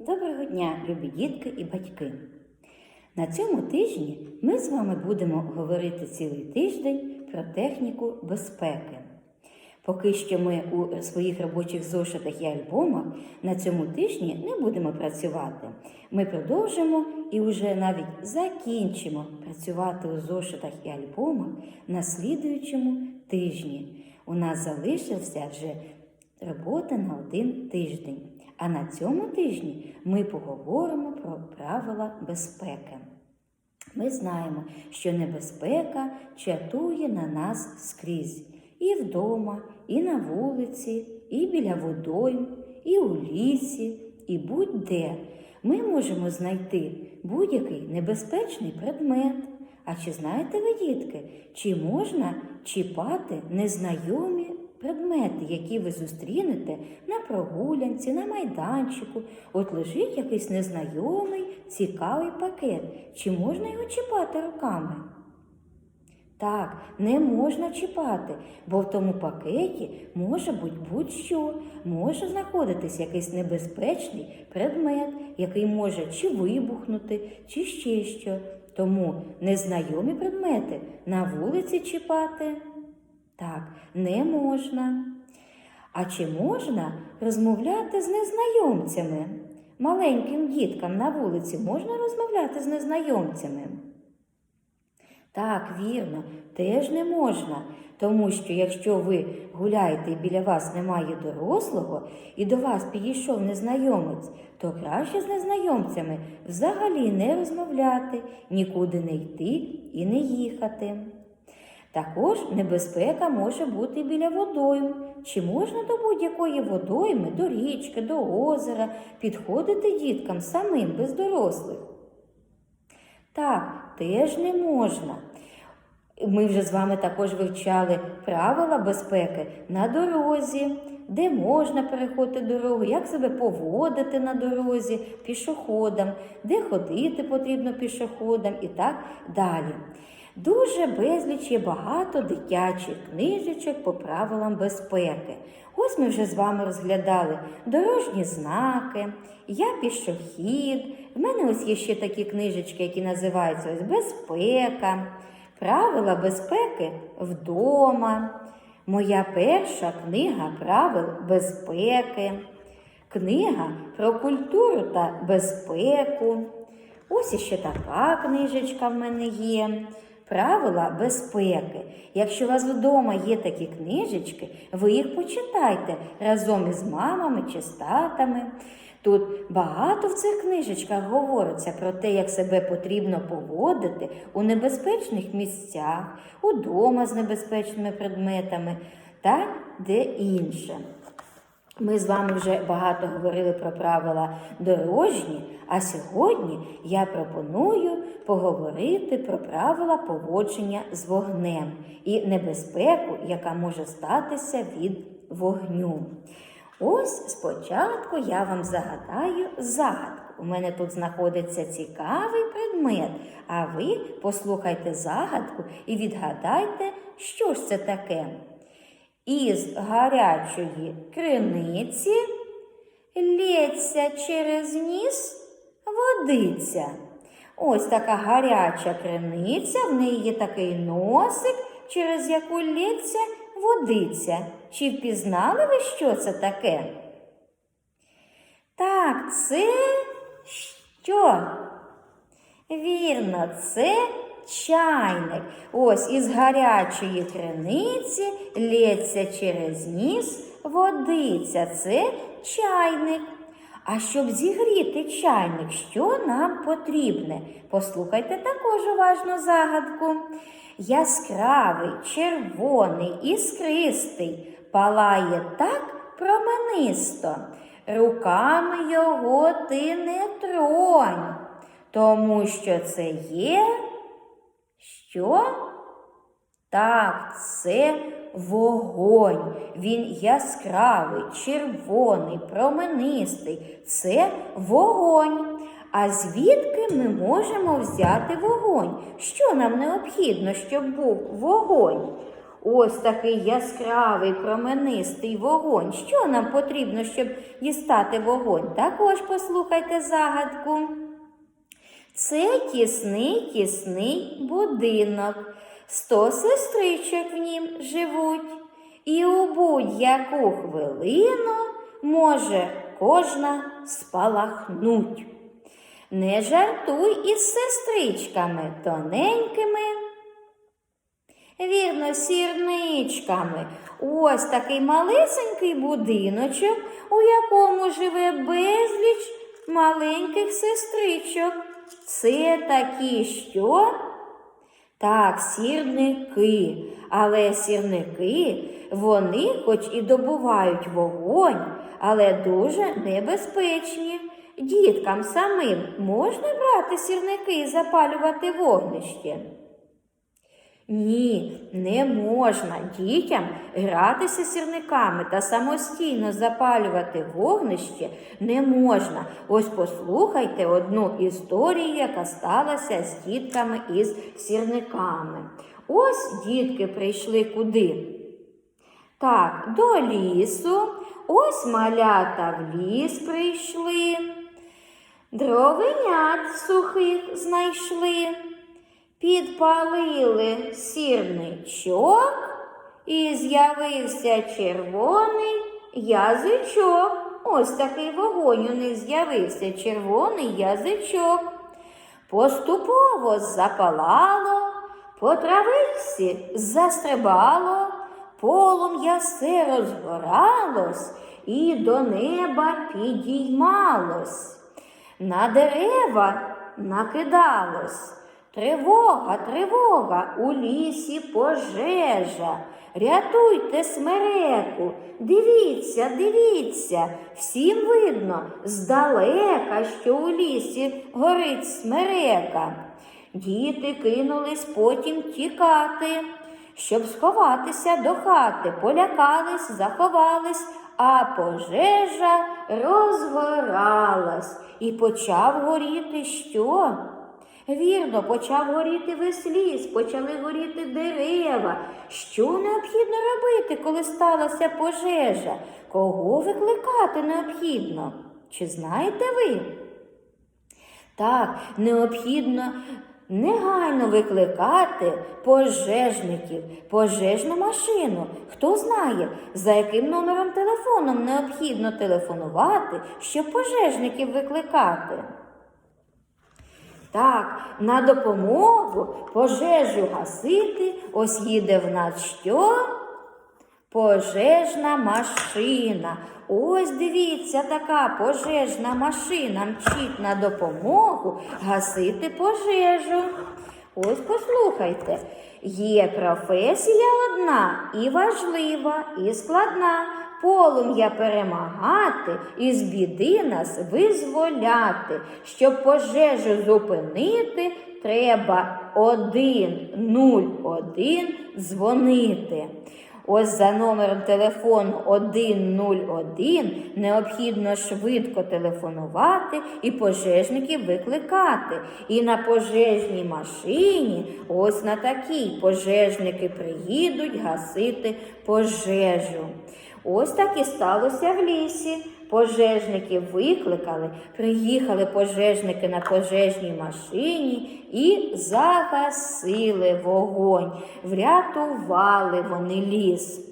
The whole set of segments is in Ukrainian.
Доброго дня, любі дітки і батьки! На цьому тижні ми з вами будемо говорити цілий тиждень про техніку безпеки. Поки що ми у своїх робочих зошитах і альбомах на цьому тижні не будемо працювати. Ми продовжимо і вже навіть закінчимо працювати у зошитах і альбомах на слідуючому тижні. У нас залишився вже робота на один тиждень. А на цьому тижні ми поговоримо про правила безпеки. Ми знаємо, що небезпека чатує на нас скрізь і вдома, і на вулиці, і біля водойм, і у лісі, і будь-де. Ми можемо знайти будь-який небезпечний предмет. А чи знаєте ви, дітки, чи можна чіпати незнайомі предмети, які ви зустрінете на прогулянці, на майданчику? От лежить якийсь незнайомий, цікавий пакет. Чи можна його чіпати руками? Так, не можна чіпати, бо в тому пакеті може бути будь-що, може знаходитись якийсь небезпечний предмет, який може чи вибухнути, чи ще що. Тому незнайомі предмети на вулиці чіпати так, не можна. А чи можна розмовляти з незнайомцями? Маленьким діткам на вулиці можна розмовляти з незнайомцями? Так, вірно, теж не можна, тому що якщо ви гуляєте і біля вас немає дорослого, і до вас підійшов незнайомець, то краще з незнайомцями взагалі не розмовляти, нікуди не йти і не їхати. Також небезпека може бути біля водойм. Чи можна до будь-якої водойми, до річки, до озера підходити діткам самим без дорослих? Так, теж не можна. Ми вже з вами також вивчали правила безпеки на дорозі, де можна переходити дорогу, як себе поводити на дорозі пішоходам, де ходити потрібно пішоходам і так далі. Дуже безліч є багато дитячих книжечок по правилам безпеки. Ось ми вже з вами розглядали дорожні знаки, я пішохід. В мене ось є ще такі книжечки, які називаються ось безпека, правила безпеки вдома. Моя перша книга правил безпеки, книга про культуру та безпеку. Ось іще така книжечка в мене є. Правила безпеки. Якщо у вас вдома є такі книжечки, ви їх почитайте разом із мамами чи з татами. Тут багато в цих книжечках говориться про те, як себе потрібно поводити у небезпечних місцях, удома з небезпечними предметами та де інше. Ми з вами вже багато говорили про правила дорожні, а сьогодні я пропоную поговорити про правила поводження з вогнем і небезпеку, яка може статися від вогню. Ось спочатку я вам загадаю загадку. У мене тут знаходиться цікавий предмет, а ви послухайте загадку і відгадайте, що ж це таке. Із гарячої криниці лється через ніс водиця. Ось така гаряча криниця, в неї є такий носик, через яку лється водиця. Чи впізнали ви, що це таке? Так, це що? Вірно, це чайник. Ось із гарячої криниці лється через ніс водиця. Це чайник. А щоб зігріти чайник, що нам потрібне? Послухайте також уважно загадку. Яскравий, червоний, іскристий, палає так променисто. Руками його ти не тронь, тому що це є. Що? Так, це вогонь. Він яскравий, червоний, променистий. Це вогонь. А звідки ми можемо взяти вогонь? Що нам необхідно, щоб був вогонь? Ось такий яскравий променистий вогонь. Що нам потрібно, щоб дістати вогонь? Також послухайте загадку. Це тісний тісний будинок. Сто сестричок в нім живуть, і у будь-яку хвилину може кожна спалахнуть. Не жартуй із сестричками тоненькими. Вірно, сірничками. Ось такий малесенький будиночок, у якому живе безліч маленьких сестричок. Це такі що? Так, сірники. Але сірники, вони хоч і добувають вогонь, але дуже небезпечні. Діткам самим можна брати сірники і запалювати вогнище? Ні, не можна дітям гратися сірниками та самостійно запалювати вогнище не можна. Ось послухайте одну історію, яка сталася з дітками із сірниками. Ось дітки прийшли куди? Так, до лісу. Ось малята в ліс прийшли. Дровенят сухих знайшли. Підпалили сірничок і з'явився червоний язичок. Ось такий вогонь у них з'явився червоний язичок. Поступово запалало, по травиці застрибало, полум'я все розгоралось і до неба підіймалось. На дерева накидалось. Тривога, тривога, у лісі пожежа. Рятуйте смереку. Дивіться, дивіться, всім видно здалека, що у лісі горить смерека. Діти кинулись потім тікати, щоб сховатися до хати, полякались, заховались, а пожежа розгоралась і почав горіти що? Вірно, почав горіти весь ліс, почали горіти дерева. Що необхідно робити, коли сталася пожежа? Кого викликати необхідно? Чи знаєте ви? Так, необхідно негайно викликати пожежників, пожежну машину. Хто знає, за яким номером телефоном необхідно телефонувати, щоб пожежників викликати? Так, на допомогу пожежу гасити, ось їде в нас що? Пожежна машина. Ось дивіться, така пожежна машина мчить на допомогу гасити пожежу. Ось послухайте, є професія одна і важлива, і складна. Полум'я перемагати і з біди нас визволяти. Щоб пожежу зупинити, треба один нуль один дзвонити. Ось за номером телефону 101 необхідно швидко телефонувати і пожежників викликати. І на пожежній машині, ось на такій пожежники приїдуть гасити пожежу. Ось так і сталося в лісі. Пожежників викликали, приїхали пожежники на пожежній машині і загасили вогонь, врятували вони ліс.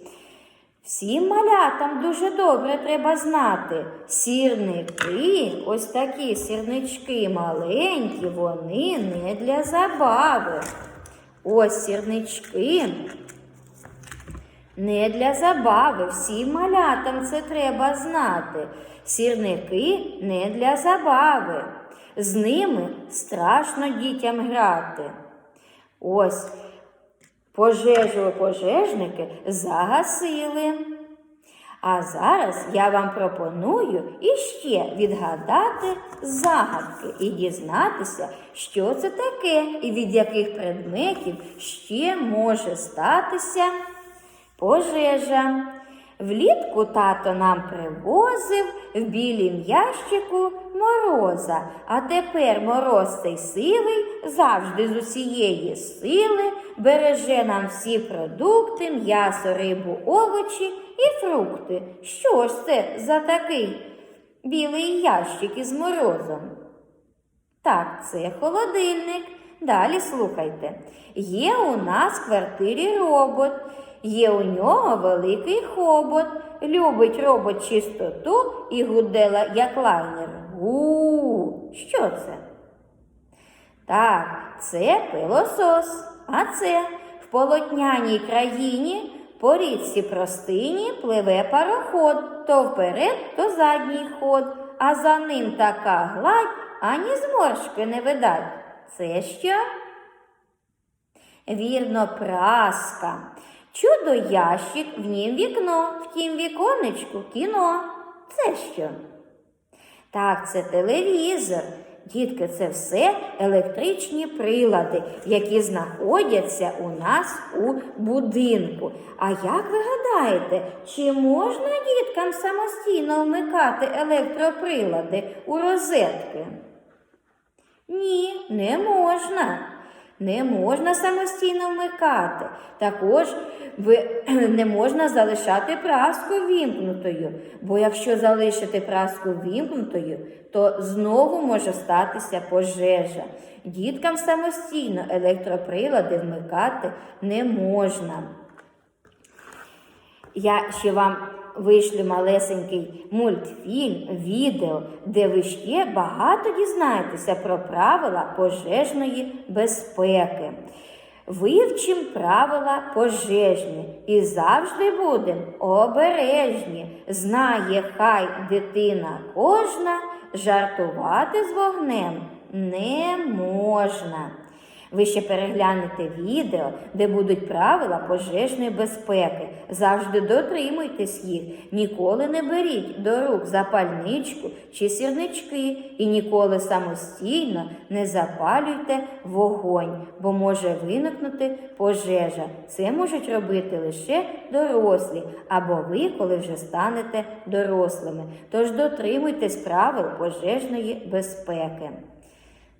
Всім малятам дуже добре треба знати. Сірники, ось такі сірнички маленькі, вони не для забави. Ось сірнички. Не для забави, всім малятам це треба знати. Сірники не для забави. З ними страшно дітям грати. Ось пожежу пожежники загасили. А зараз я вам пропоную іще відгадати загадки і дізнатися, що це таке і від яких предметів ще може статися. Пожежа. Влітку тато нам привозив в білім ящику мороза, а тепер мороз цей сивий завжди з усієї сили береже нам всі продукти, м'ясо, рибу, овочі і фрукти. Що ж це за такий білий ящик із морозом? Так, це холодильник. Далі слухайте. Є у нас в квартирі робот, є у нього великий хобот. Любить робот чистоту і гудела, як лайнер. У, що це? Так, це пилосос. А це в полотняній країні по річці простині пливе пароход, то вперед, то задній ход, а за ним така гладь, ані зморшки не видать. Це що? Вірно, праска. Чудо ящик, в нім вікно, в тім віконечку кіно. Це що? Так, це телевізор. Дітки, це все електричні прилади, які знаходяться у нас у будинку. А як ви гадаєте, чи можна діткам самостійно вмикати електроприлади у розетки? Ні, не можна. Не можна самостійно вмикати. Також ви, не можна залишати праску вімкнутою, бо якщо залишити праску вімкнутою, то знову може статися пожежа. Діткам самостійно електроприлади вмикати не можна. Я ще вам вишлю малесенький мультфільм, відео, де ви ще багато дізнаєтеся про правила пожежної безпеки. Вивчимо правила пожежні і завжди будемо обережні. Знає хай дитина кожна, жартувати з вогнем не можна. Ви ще переглянете відео, де будуть правила пожежної безпеки. Завжди дотримуйтесь їх. Ніколи не беріть до рук запальничку чи сірнички і ніколи самостійно не запалюйте вогонь, бо може виникнути пожежа. Це можуть робити лише дорослі або ви, коли вже станете дорослими. Тож дотримуйтесь правил пожежної безпеки.